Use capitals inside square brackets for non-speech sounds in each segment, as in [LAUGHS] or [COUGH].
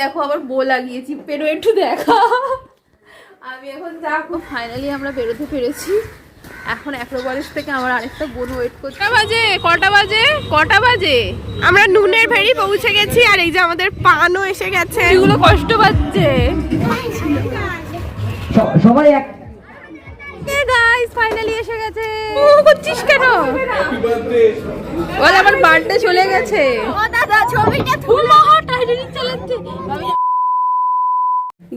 দেখো আবার বো লাগিয়েছি। পেরো একটু দেখা। আমি এখন দেখো ফাইনালি আমরা বেরোতে পেরেছি। এখন অ্যাক্রোপলিস থেকে আমার আরেকটা বোন ওয়েট করছে। কটা বাজে? কটা বাজে? কটা বাজে? আমরা নুনের ভেড়ি পৌঁছে গেছি আর এই যে আমাদের পানও এসে গেছে। এগুলো কষ্ট পাচ্ছে। সবাই এক গাইস ফাইনালি এসে গেছে। ও করছিস কেন? বল আমার বার্থডে চলে গেছে। ও দাদা ছবিটা তুলো। টাইটানিক চালাচ্ছে।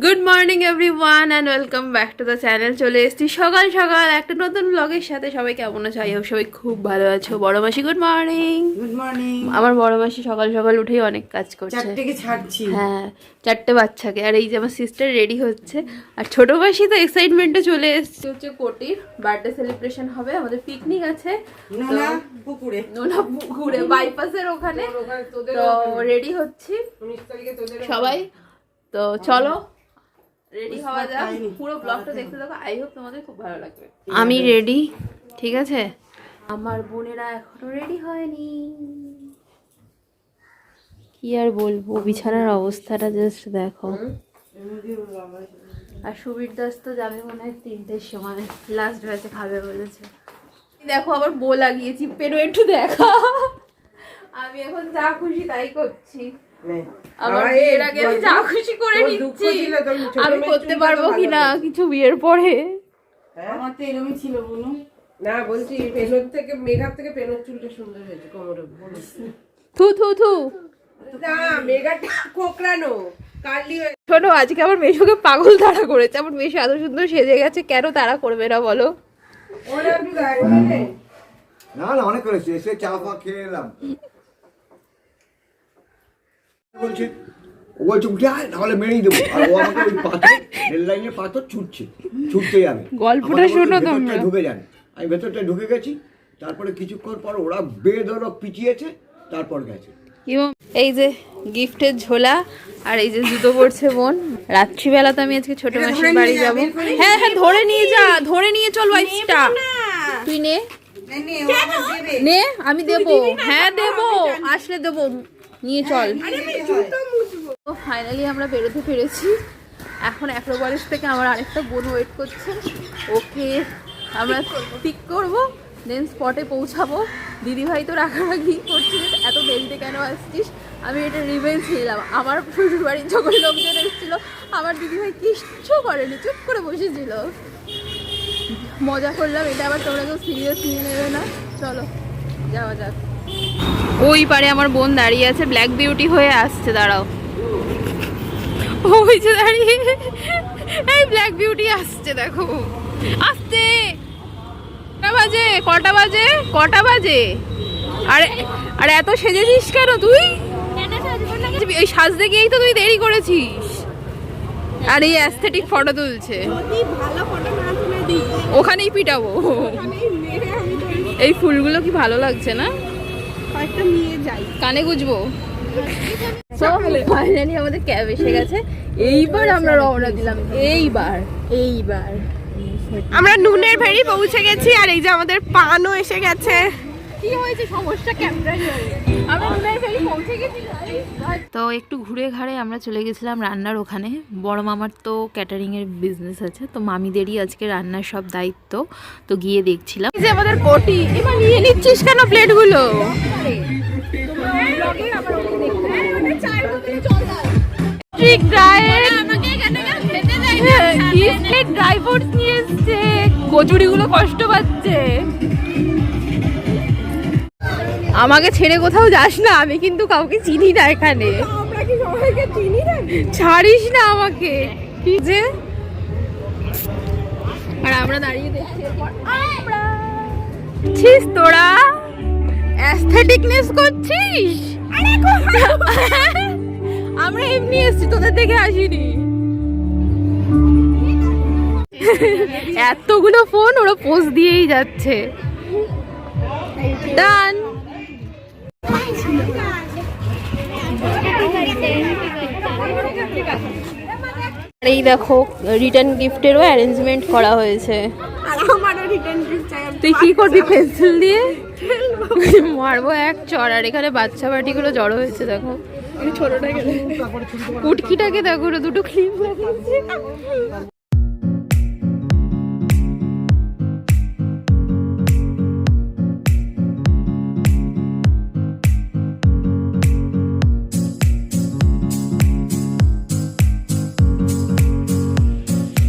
Good morning everyone and welcome back to the channel চলে এসেছি সকাল সকাল একটা নতুন ব্লগের সাথে। সবাই কেমন আছো? আই হোপ সবাই খুব ভালো আছো। বড় মাসি গুড মর্নিং গুড মর্নিং আমার বড় মাসি সকাল সকাল উঠেই অনেক কাজ করছে। চারটেকে ছাড়ছি। হ্যাঁ চারটে বাচ্চাকে। আর এই যে আমার সিস্টার রেডি হচ্ছে। আর ছোট মাসি তো এক্সাইটমেন্টে চলে এসছে। হচ্ছে কোটির বার্থডে সেলিব্রেশন হবে। আমাদের পিকনিক আছে। নোনা পুকুরে। নোনা পুকুরে বাইপাসের ওখানে। তো রেডি হচ্ছি। সবাই তো চলো। রেডি হওয়া যাক পুরো ব্লগটা দেখতে থাকো আই হোপ তোমাদের খুব ভালো লাগবে। আমি রেডি ঠিক আছে? আমার বোনেরা এখনও রেডি হয়নি। কি আর বলব বিছানার অবস্থাটা জাস্ট দেখো। আর সুবীর দাস তো যাবে মনে হয় তিনটের সময়। লাস্ট ব্যাচে খাবে বলেছে। দেখো আবার বো লাগিয়েছি পেরো একটু দেখা। আমি এখন যা খুশি তাই করছি। আমার বিয়ের আগে আমি যা খুশি করে নিচ্ছি। আমি করতে পারব কিনা কিছু বিয়ের পরে? আমার তো এরকমই ছিল বলুন না বলছি পেনোর থেকে মেঘার থেকে পেনোর চুলটা সুন্দর হয়েছে কোমরে থু থু থু। হয়ে শোনো আজকে আমার মেশোকে পাগল তাড়া করেছে আমার মেশো এত সুন্দর সেজে গেছে কেন তারা করবে না বলো? না না অনেক করেছি এসে চা ফা খেয়ে এলাম। বলছে ও বলছে উঠে আয় নাহলে মেরেই দেবো। আর ও আমাকে ওই পাথর রেল লাইনের পাথর ছুটছে ছুটতে যাবে গল্পটা শোনো তোমরা। ঢুকে যান আমি ভেতরটা ঢুকে গেছি তারপরে কিছুক্ষণ পর ওরা বেধরক পিছিয়েছে তারপর গেছে। এবং এই যে গিফটের ঝোলা আর এই যে জুতো পরছে বোন রাত্রিবেলা তো আমি আজকে ছোট মাসির বাড়ি যাব। হ্যাঁ হ্যাঁ ধরে নিয়ে যা ধরে নিয়ে চল ওয়াইফটা তুই নে। নে আমি দেবো। হ্যাঁ দেবো। আসলে দেবো। নিয়ে চল। তো ফাইনালি আমরা বেরোতে পেরেছি। এখন অ্যাক্রোপলিস থেকে আমার আরেকটা বোন ওয়েট করছে। ওকে আমরা পিক করব দেন স্পটে পৌঁছাবো। দিদিভাই তো রাখারাখি করছিল এত দেরিতে কেন আসছিস? আমি এটা রিভেন্স নিলাম। আমার শ্বশুর বাড়ির যখন লোকজন এসেছিল আমার দিদিভাই কিচ্ছু করেনি চুপ করে বসেছিল। মজা করলাম এটা আবার তোমরা কেউ সিরিয়াস নিয়ে নেবে না। চলো যাওয়া যাক। ওই পারে আমার বোন দাঁড়িয়ে আছে ব্ল্যাক বিউটি হয়ে আসছে, দাঁড়াও। ওই যে দাঁড়িয়ে। এই ব্ল্যাক বিউটি আসছে, দেখো। আসছে। কটা বাজে? কটা বাজে? কটা বাজে? আরে আরে এত সেজেছিস কেন তুই? ওই সাজতে গিয়েই তো তুই দেরি করেছিস। আর এই অ্যাস্থেটিক ফটো তুলছে। ওখানেই পিটাবো। এই ফুলগুলো কি ভালো লাগছে না? কয়েকটা নিয়ে যাই। কানে গুজবো? ফাইনালি আমাদের ক্যাব এসে গেছে। এইবার আমরা রওনা দিলাম। এইবার এইবার। আমরা নুনের ভেড়ি পৌঁছে গেছি আর এই যে আমাদের পানও এসে গেছে। কি হয়েছে? সমস্যা ক্যামেরাই আমরা উনার ফেরি পৌঁছে গেছি। তো একটু ঘুরে ঘাড়ে আমরা চলে গেছিলাম রান্নার ওখানে। বড় মামার তো ক্যাটারিংয়ের বিজনেস আছে তো মামিদেরই আজকে রান্নার সব দায়িত্ব। তো গিয়ে দেখছিলাম। যে আমাদের কোটি এবার নিয়ে নিচ্ছিস কেন প্লেটগুলো ফ্রুটস নিয়ে এসছে। কচুরিগুলো কষ্ট পাচ্ছে। আমাকে ছেড়ে কোথাও যাস না আমি কিন্তু কাউকে চিনি না এখানে। ছাড়িস না আমাকে। কি যে? আর আমরা দাঁড়িয়ে দেখছি ছিস তোরা? অ্যাস্থেটিকনেস করছিস? [LAUGHS] আমরা এমনি এসছি তোদের দেখে আসিনি। এতগুলো ফোন ওরা পোস্ট দিয়েই যাচ্ছে। ডান এই দেখো রিটার্ন গিফটেরও অ্যারেঞ্জমেন্ট করা হয়েছে। তুই কি করবি পেন্সিল দিয়ে? মারবো এক চড় আর এখানে বাচ্চা বাটিগুলো জড়ো হয়েছে দেখো। ছোটটাকে কুটকিটাকে দেখো দুটো ক্লিপ লাগিয়েছে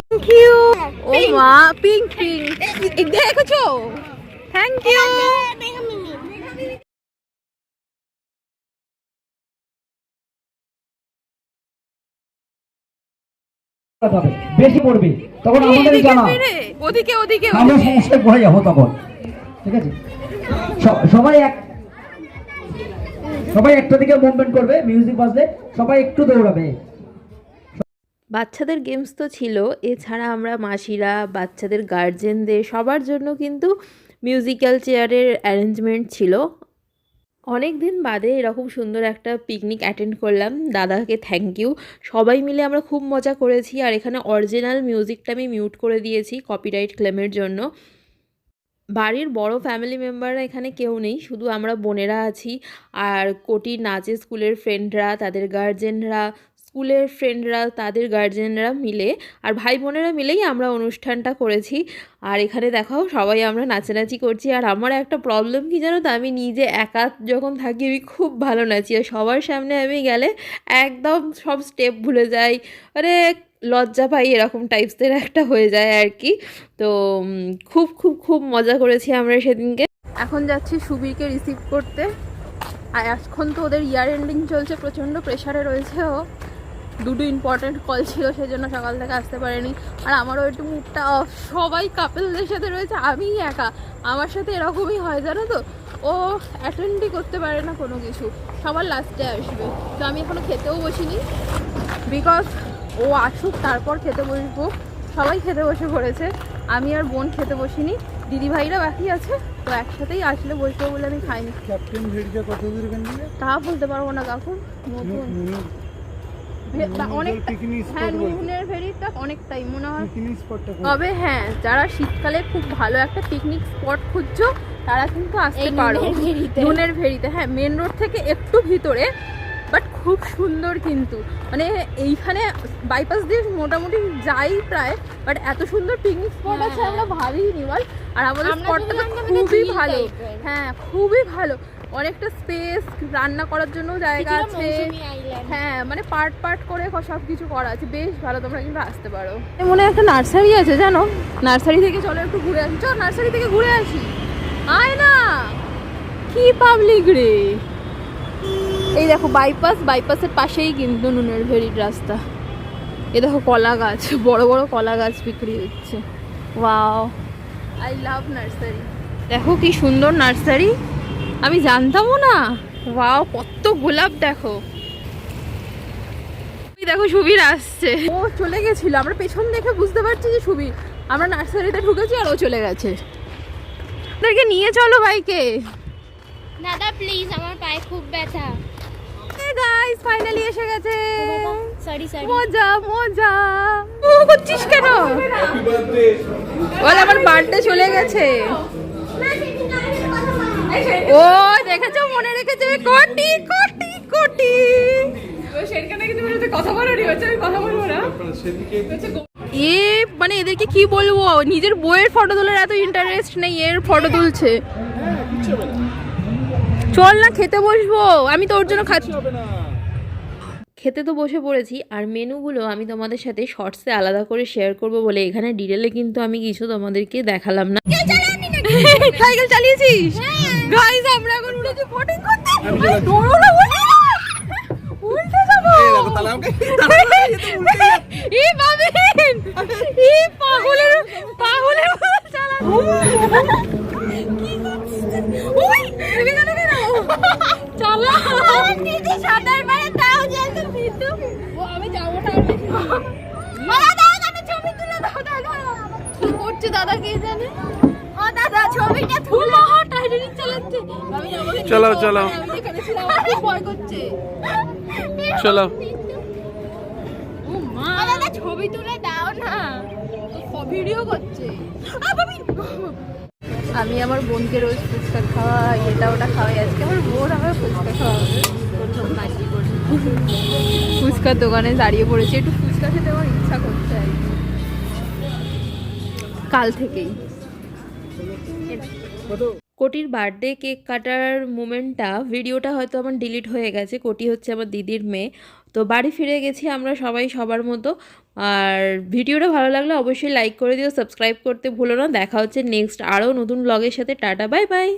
থ্যাংক ইউ ও মা পিঙ্ক পিঙ্ক দেখেছ? থ্যাংক ইউ বেশি পড়বে তখন আমাদের জানা। ওদিকে ওদিকে আমরা সমস্যায় পড়ে যাব তখন ঠিক আছে? সবাই এক সবাই একটা দিকে মুভমেন্ট করবে মিউজিক বাজলে সবাই একটু দৌড়াবে। বাচ্চাদের গেমস তো ছিল এছাড়া আমরা মাসিরা বাচ্চাদের গার্জেনদের সবার জন্য কিন্তু মিউজিক্যাল চেয়ারের অ্যারেঞ্জমেন্ট ছিল। অনেক দিন বাদে এরকম সুন্দর একটা পিকনিক অ্যাটেন্ড করলাম। দাদাকে থ্যাংক ইউ সবাই মিলে আমরা খুব মজা করেছি আর এখানে অরিজিনাল মিউজিকটা আমি মিউট করে দিয়েছি কপিরাইট ক্লেমের জন্য। বাড়ির বড় ফ্যামিলি মেম্বাররা এখানে কেউ নেই, শুধু আমরা বোনেরা আছি। আর কোটি নাচে স্কুলের ফ্রেন্ডরা তাদের গার্জেনরা স্কুলের ফ্রেন্ডরা তাদের গার্জেনরা মিলে আর ভাই বোনেরা মিলেই আমরা অনুষ্ঠানটা করেছি। আর এখানে দেখাও, সবাই আমরা নাচানাচি করছি। আর আমার একটা প্রবলেম কি জানো তো? আমি নিজে একা যখন থাকি, আমি খুব ভালো নাচি। আর সবার সামনে আমি গেলে একদম সব স্টেপ ভুলে যাই। আরে, লজ্জা পাই এরকম টাইপসের একটা হয়ে যায় আর কি। তো খুব খুব খুব মজা করেছি আমরা সেদিনকে। এখন যাচ্ছি সুবীরকে রিসিভ করতে। আর এখন তো ওদের ইয়ার এন্ডিং চলছে, প্রচণ্ড প্রেশারে রয়েছে ও। দুটো ইম্পর্ট্যান্ট কল ছিল সেই জন্য সকাল থেকে আসতে পারেনি। আর আমারও একটু মুখটা অফ সবাই কাপেলদের সাথে রয়েছে আমিই একা। আমার সাথে এরকমই হয় জানো তো? ও অ্যাটেন্ডই করতে পারে না কোনো কিছু। সবার লাস্টে আসবে। তো আমি এখনও খেতেও বসিনি। বিকজ ও আসুক তারপর খেতে বসবো। সবাই খেতে বসে পড়েছে। আমি আর বোন খেতে বসিনি। দিদি ভাইরা বাকি আছে তো একসাথেই আসলে বসবো বলে আমি খাইনি। ক্যাপ্টেন ভেড়িটা কত দূর তা বলতে পারব না কাকুন নতুন অনেকটা হ্যাঁ নুনের ভেরিটা অনেকটাই মনে হয় তবে হ্যাঁ যারা শীতকালে খুব ভালো একটা পিকনিক স্পট খুঁজছো তারা কিন্তু আসতে পারো। নুনের ভেরিতে। হ্যাঁ মেন রোড থেকে একটু ভিতরে বাট খুব সুন্দর কিন্তু। মানে এইখানে বাইপাস দিয়ে মোটামুটি যাই প্রায় বাট এত সুন্দর পিকনিক স্পট আছে আমরা ভাবিনি বল। আর আমাদের স্পটটা তো খুবই ভালো। হ্যাঁ খুবই ভালো। অনেকটা স্পেস রান্না করার জন্য জায়গা আছে। হ্যাঁ মানে পার্ট পার্ট করে সব কিছু করা আছে। বেশ ভালো তোমরা কিন্তু আসতে পারো। মনে হয় একটা নার্সারি আছে জানো? নার্সারি থেকে চলো একটু ঘুরে আসি। চল নার্সারি থেকে ঘুরে আসি। আয় না! কি পাবলিক রে? এই দেখো বাইপাস বাইপাসের পাশেই কিন্তু নুনের ভেরির রাস্তা। এ দেখো কলা গাছ। বড় বড় কলা গাছ বিক্রি হচ্ছে। Wow I love nursery. দেখো কি সুন্দর নার্সারি। আমি জানতামও না। ওয়াও কত গোলাপ দেখো। এই দেখো সুবীর আসছে। ও চলে গেছিল। আমরা পেছন দেখে বুঝতে পারছি যে সুবীর। আমরা নার্সারিতে ঢুকেছি আর ও চলে গেছে। ওদেরকে নিয়ে চলো ভাইকে দাদা প্লিজ আমার পায়ে খুব ব্যথা। গাইস ফাইনালি এসে গেছে। সরি সরি মজা মজা। ও করছিস কেন? বল আমার বার্থডে চলে গেছে। ও দেখেছ? মনে রেখেছে। কোটি কোটি কোটি। এ মানে এদেরকে কি বলব? নিজের বইয়ের ফটো তোলার এত ইন্টারেস্ট নেই এর ফটো তুলছে। চল না খেতে বসবো। আমি তোর জন্য খাচ্ছি। খেতে তো বসে পড়েছি আর মেনুগুলো আমি তোমাদের সাথে শর্টসে আলাদা করে শেয়ার করব বলে এখানে ডিটেলে কিন্তু আমি কিছু তোমাদেরকে দেখালাম না। সাইকেল চালিয়েছিস? গাইস আমরা এখন উঠেছি বোটিং করতে। দৌড়ো না বলি। উল্টে যাব। ই বাবিন ই পাগলের পাগলের কি করছিস? ওই ভেবে গেল কেন? চালা। দিদি সাঁতার পারে তাও জলদি ভিতু। ও আমি যাব না আর বেশি দাদা দাদা আমি ছবি তুলে দাও দাদা। কি করছে দাদা কে জানে? দাদা ছবিটা তুলো টাইটানিক চালাচ্ছে আমি যাব চালাও, চালাও। আমি আমার খুব ভয় করছে চলো। ও মা দাদা ছবি তুলে দাও না। ভিডিও করছে। আমি আমার বোনকে রোজ ফুচকা খাওয়াই এটা ওটা খাওয়াই। আজকে আমার বোন আমার ফুচকা করছে ফুচকার দোকানে দাঁড়িয়ে পড়েছি একটু ফুচকা খেতে আমার ইচ্ছা করছে। কাল থেকেই। কোটির বার্থডে কেক কাটার মোমেন্টটা, ভিডিওটা হয়তো আমার ডিলিট হয়ে গেছে, কোটি হচ্ছে আমার দিদির মেয়ে। তো বাড়ি ফিরে গেছি আমরা সবাই সবার মতো। আর ভিডিওটা ভালো লাগলে অবশ্যই লাইক করে দিও সাবস্ক্রাইব করতে ভুলো না। দেখা হচ্ছে নেক্সট আরও নতুন ব্লগের সাথে। Tata bye bye